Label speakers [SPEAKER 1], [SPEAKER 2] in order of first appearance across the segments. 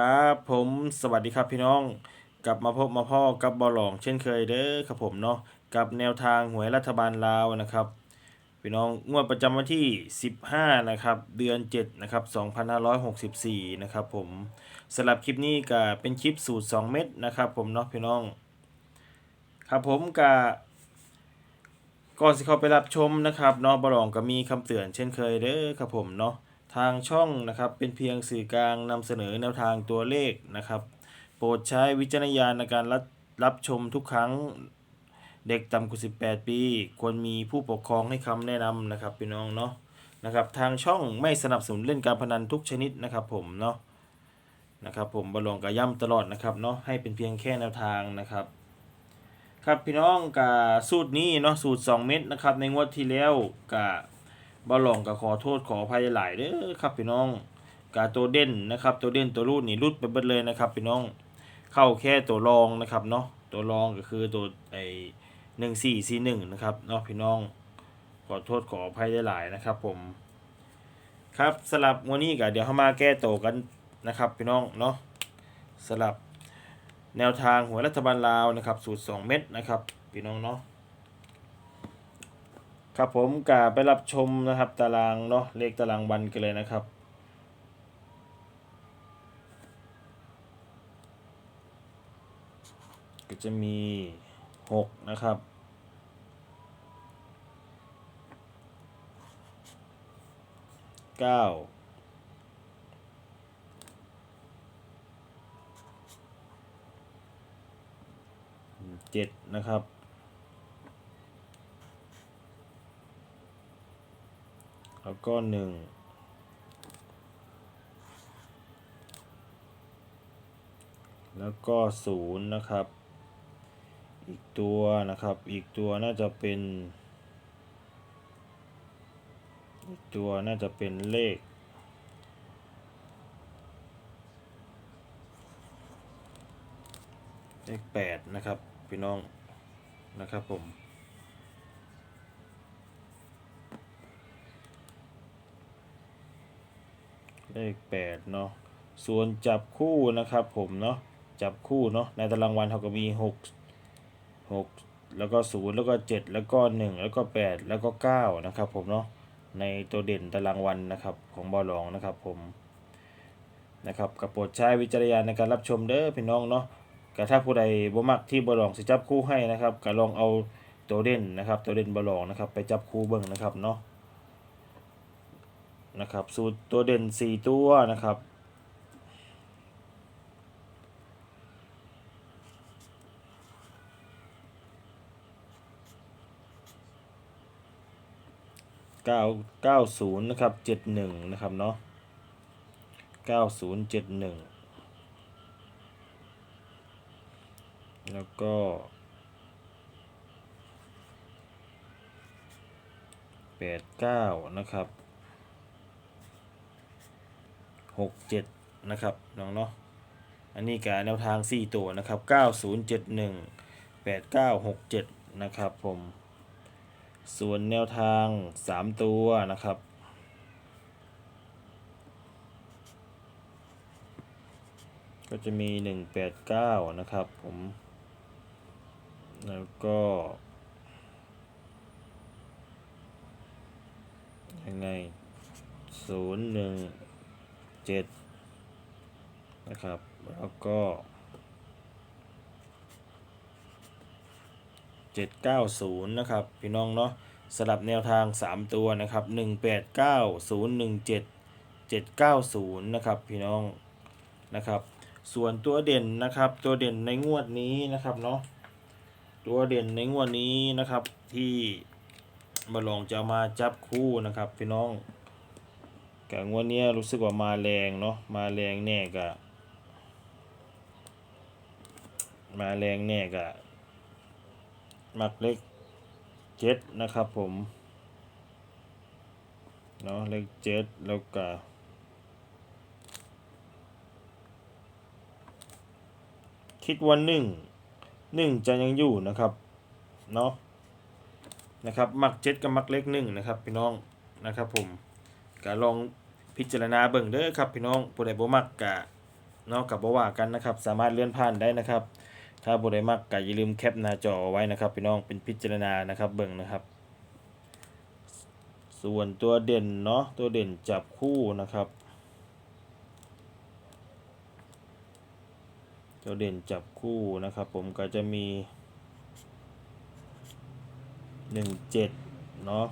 [SPEAKER 1] ครับผมสวัสดีครับพี่น้อง กลับมาพบมาพ่อกับบอลหลองเช่นเคยเด้อครับผมเนาะกับแนวทางหวยรัฐบาลลาวนะครับ พี่น้องงวดประจำวันที่ 15 นะครับ เดือน 7 นะครับ 2564 นะครับผมสำหรับคลิปนี้ก็เป็นคลิปสูตร 2 เม็ดนะครับผมเนาะพี่น้อง ครับผมกับก่อนสิเข้าไปรับชมนะครับเนาะบอลหลองก็มีคำเตือนเช่นเคยเด้อครับผมเนาะ ทางช่องนะครับเป็นเพียงสื่อกลางนำเสนอแนวทางตัวเลขนะครับ โปรดใช้วิจารณญาณในการรับรับชมทุกครั้งเด็กต่ำกว่า 18 ปี ควรมีผู้ปกครองให้คำแนะนำนะครับพี่น้องเนาะนะครับทางช่องไม่สนับสนุนเล่นการพนันทุกชนิดนะครับผมเนาะนะครับผมบอลองกับย่ำตลอดนะครับเนาะให้เป็นเพียงแค่แนวทางนะครับครับพี่น้องกับสูตรนี้เนาะสูตร 2 เม็ดนะครับในงวดที่แล้วกับ บอลองกับขอโทษขออภัยหลายเด้อครับพี่น้องกาตัวเด่นนะครับตัวเด่นตัวรูดนี่รุดไปเบิดเลยนะครับพี่น้องเข้าแค่ตัวรองนะครับเนาะตัวรองก็คือตัวไอหนึ่งสี่สี่หนึ่งนะครับเนาะพี่น้องขอโทษขออภัยได้หลายนะครับผมครับสลับวันนี้ก็เดี๋ยวเข้ามาแก้ตัวกันนะครับพี่น้องเนาะสลับแนวทางหัวรัฐบาลลาวนะครับสูตร 2 เม็ดนะครับพี่น้องเนาะ ครับผมกาไปรับชมนะครับตารางเนาะเลขตารางวันกันเลยนะครับ ก็จะมี 6 นะครับเก้าเจ็ดนะครับ แล้วก็หนึ่งแล้วก็ศูนย์นะครับ อีกตัวนะครับ อีกตัวน่าจะเป็น อีกตัวน่าจะเป็นเลข เลขแปดนะครับ พี่น้องนะครับผม เลขแปดเนาะส่วนจับคู่นะครับผมเนาะจับคู่เนาะในตารางวันเขาก็มีหกหกแล้วก็ศูนย์แล้วก็เจ็ดแล้วก็หนึ่งแล้วก็แปดแล้วก็เก้านะครับผมเนาะในตัวเด่นตารางวันนะครับของบอลองนะครับผมนะครับกับโปรดใช้วิจารณญาณในการรับชมเด้อพี่น้องเนาะก็ถ้าผู้ใดบ่มักที่บอลองสิจับคู่ให้นะครับก็ลองเอาตัวเด่นนะครับตัวเด่นบอลองนะครับไปจับคู่เบิ่งนะครับเนาะ นะครับสูตรตัวเด่นสี่ตัวนะครับเก้าเก้าศูนย์นะครับเจ็ดหนึ่งนะครับเนาะเก้าศูนย์เจ็ดหนึ่งแล้วก็แปดเก้านะครับ หกเจ็ดนะครับน้องเนาะอันนี้การแนวทางสี่ตัวนะครับเก้าศูนย์เจ็ดหนึ่งแปดเก้าหกเจ็ดนะครับผม ส่วนแนวทางสามตัวนะครับ ก็จะมีหนึ่งแปดเก้านะครับผม แล้วก็ยังไงศู นย์หนึ่งเจ็ดนะครับ แล้วก็เจ็ดเก้าศูนย์นะครับ พี่น้องเนาะสลับแนวทางสามตัวนะครับหนึ่งแปดเก้าศูนย์หนึ่งเจ็ดเจ็ดเก้าศูนย์นะครับ พี่น้องนะครับ ส่วนตัวเด่นนะครับ ตัวเด่นในงวดนี้นะครับเนาะตัวเด่นในงวดนี้นะครับที่บอลองจะมาจับคู่นะครับ พี่น้อง กับงวดเนี้ยรู้สึกว่ามาแรงเนาะมาแรงแน่กะมาแรงแน่กะมักเล็กเจ็ดนะครับผมเนาะเล็กเจ็ดแล้วก็คิดว่าหนึ่งหนึ่งจะยังอยู่นะครับเนาะนะครับมักเจ็ดกับมักเล็กหนึ่งนะครับพี่น้องนะครับผม ก็ลองพิจารณาเบิ่งเด้อครับพี่น้องผู้ใดบ่มักกะเนาะกับบ่ว่ากันนะครับ สามารถเลื่อนผ่านได้นะครับ ถ้าบ่ได้มักก็อย่าลืมแคปหน้าจอไว้นะครับ พี่น้องเป็นพิจารณานะครับเบิ่งนะครับ ส่วนตัวเด่นเนาะตัวเด่นจับคู่นะครับ ตัวเด่นจับคู่นะครับ ผมก็จะมีหนึ่งเจ็ดเนาะ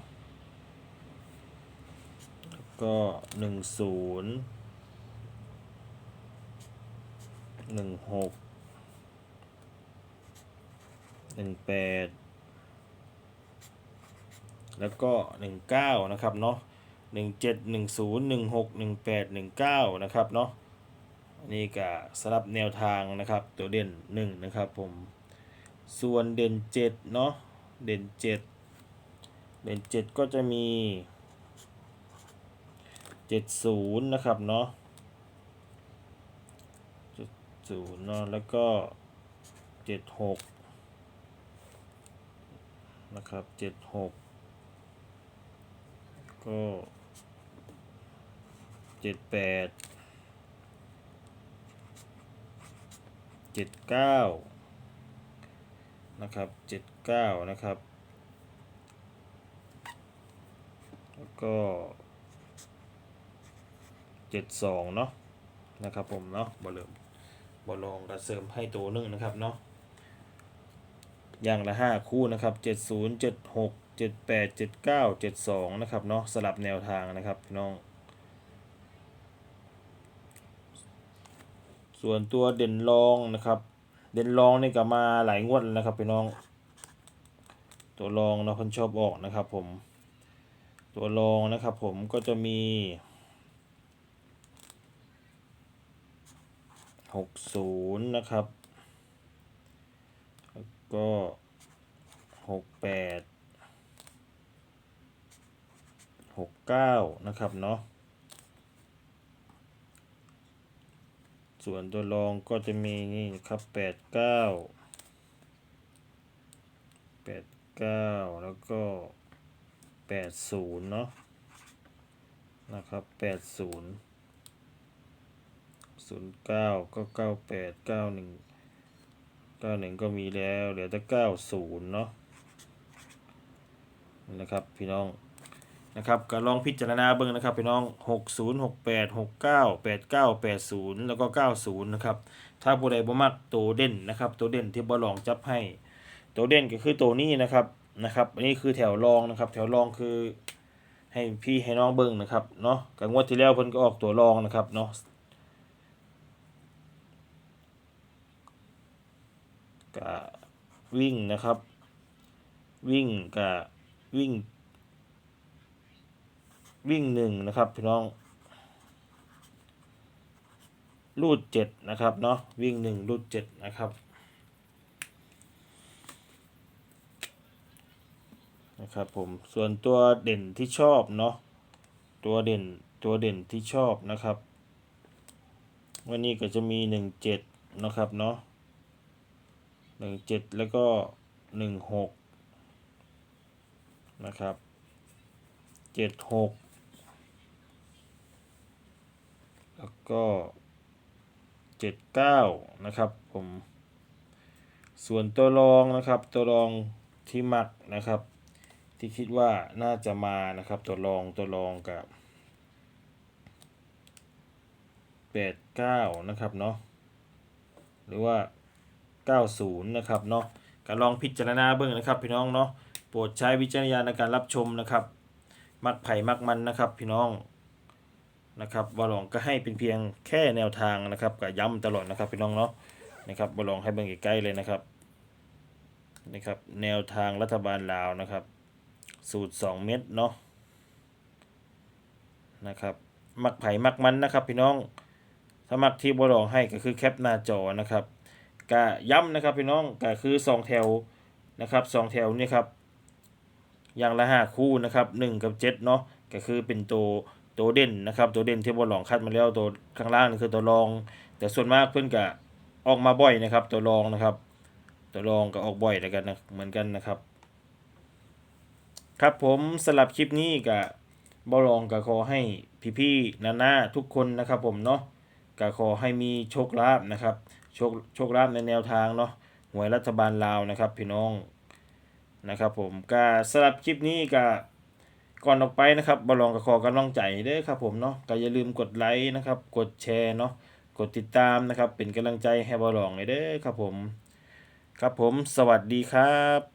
[SPEAKER 1] ก็หนึ่งศูนย์หนึ่งหกหนึ่งแปดแล้วก็หนึ่งเก้านะครับเนาะหนึ่งเจ็ดหนึ่งศูนย์หนึ่งหกหนึ่งแปดหนึ่งเก้านะครับเนาะนี่ก็สลับแนวทางนะครับตัวเด่นหนึ่งนะครับผมส่วนเด่นเจ็ดเนาะเด่นเจ็ดเด่นเจ็ดก็จะมี เจ็ดศูนย์นะครับเนาะเจ็ดศูนย์เนาะแล้วก็เจ็ดหกนะครับเจ็ดหกก็เจ็ดแปดเจ็ดเก้านะครับเจ็ดเก้านะครับ แล้วก็ เจ็ดสองเนาะนะครับผมเนาะบอลเริ่มบอลลองกระเสริมให้ตัวนึงนะครับเนาะอย่างละห้าคู่นะครับเจ็ดศูนย์เจ็ดหกเจ็ดแปดเจ็ดเก้าเจ็ดสองนะครับเนาะสลับแนวทางนะครับพี่น้อง ส่วนตัวเด่นรองนะครับ เด่นรองนี่ก็มาหลายงวดนะครับพี่น้อง ตัวรองเนะคนชอบออกนะครับผม ตัวรองนะครับผมก็จะมี หกศูนย์นะครับ แล้วก็หกแปดหกเก้านะครับเนาะ ส่วนตัวรองก็จะมีนี่ครับแปดเก้าแปดเก้าแล้วก็แปดศูนย์เนาะนะครับแปด ศูนย์เก้าก็เก้าแปดเก้าหนึ่งเก้าหนึ่งก็มีแล้วเหลือแต่เก้าศูนย์เนาะนี่นะครับพี่น้องนะครับก็ลองพิจารณาเบิ่งนะครับพี่น้อง 60 68 69 89 80 แล้วก็ 90 นะครับ ถ้าผู้ใดบ่มักตัวเด่นนะครับ ตัวเด่นที่บ่ลองจับให้ ตัวเด่นก็คือตัวนี้นะครับนะครับ อันนี้คือแถวรองนะครับ แถวรองคือให้พี่ให้น้องเบิ่งนะครับเนาะกับงวดที่แล้วเพิ่นก็ออกตัวรองนะครับเนาะ ก็วิ่งนะครับ วิ่งกับวิ่ง วิ่งหนึ่งนะครับพี่น้องรูดเจ็ดนะครับเนาะวิ่งหนึ่งรูดเจ็ดนะครับนะครับผมส่วนตัวเด่นที่ชอบเนาะตัวเด่นตัวเด่นที่ชอบนะครับ วันนี้ก็จะมีหนึ่งเจ็ดนะครับเนาะ หนึ่งเจ็ดแล้วก็หนึ่งหกนะครับเจ็ดหกแล้วก็เจ็ดเก้านะครับผมส่วนตัวรองนะครับตัวรองที่มักนะครับ ที่คิดว่าน่าจะมานะครับ ตัวรองตัวรองกับแปดเก้านะครับเนาะหรือว่า เก้าศูนย์นะครับเนาะก็ลองพิจารณาเบิ่งนะครับ พี่น้องเนาะโปรดใช้วิจารณญาณในการรับชมนะครับมักไผ่มักมันนะครับ พี่น้องนะครับบอลองก็ให้เป็นเพียงแค่แนวทางนะครับก็ย้ำตลอดนะครับพี่น้องเนาะนะครับบอลองให้เบิ่งใกล้ๆเลยนะครับนะครับ แนวทางรัฐบาลลาวนะครับ สูตร 2 เม็ดเนาะนะครับมักไผ่มักมันนะครับ พี่น้องถ้ามักที่บอลองให้ก็คือแคปหน้าจอนะครับ ก็ย้ำนะครับพี่น้องก็คือ2แถวนะครับสองแถวนี่ครับอย่างละห้าคู่นะครับ1กับ7เนาะก็คือเป็นตัวตัวเด่นนะครับตัวเด่นที่บนหลองคัดมาแล้วตัวข้างล่างนี่คือตัวรอง แต่ส่วนมากเพื่อนก็ออกมาบ่อยนะครับ ตัวรองนะครับ ตัวรองก็ออกบ่อยแล้วกันนะเหมือนกันนะครับ ครับผมสลับคลิปนี้กับบอลองก็ขอให้พี่ๆนานาทุกคนนะครับผมเนาะกก็ขอให้มีโชคลาภนะครับ โชคโชคลาภในแนวทางเนาะหวยรัฐบาลลาวนะครับ พี่น้องนะครับ ผมก็สำหรับคลิปนี้ก็ก่อนออกไปนะครับบอลองก็ขอกำลังใจเด้อครับผมเนาะก็อย่าลืมกดไลค์นะครับ กดแชร์เนาะกดติดตามนะครับ เป็นกำลังใจให้บอลองเลยเด้อครับผม ครับผม สวัสดีครับ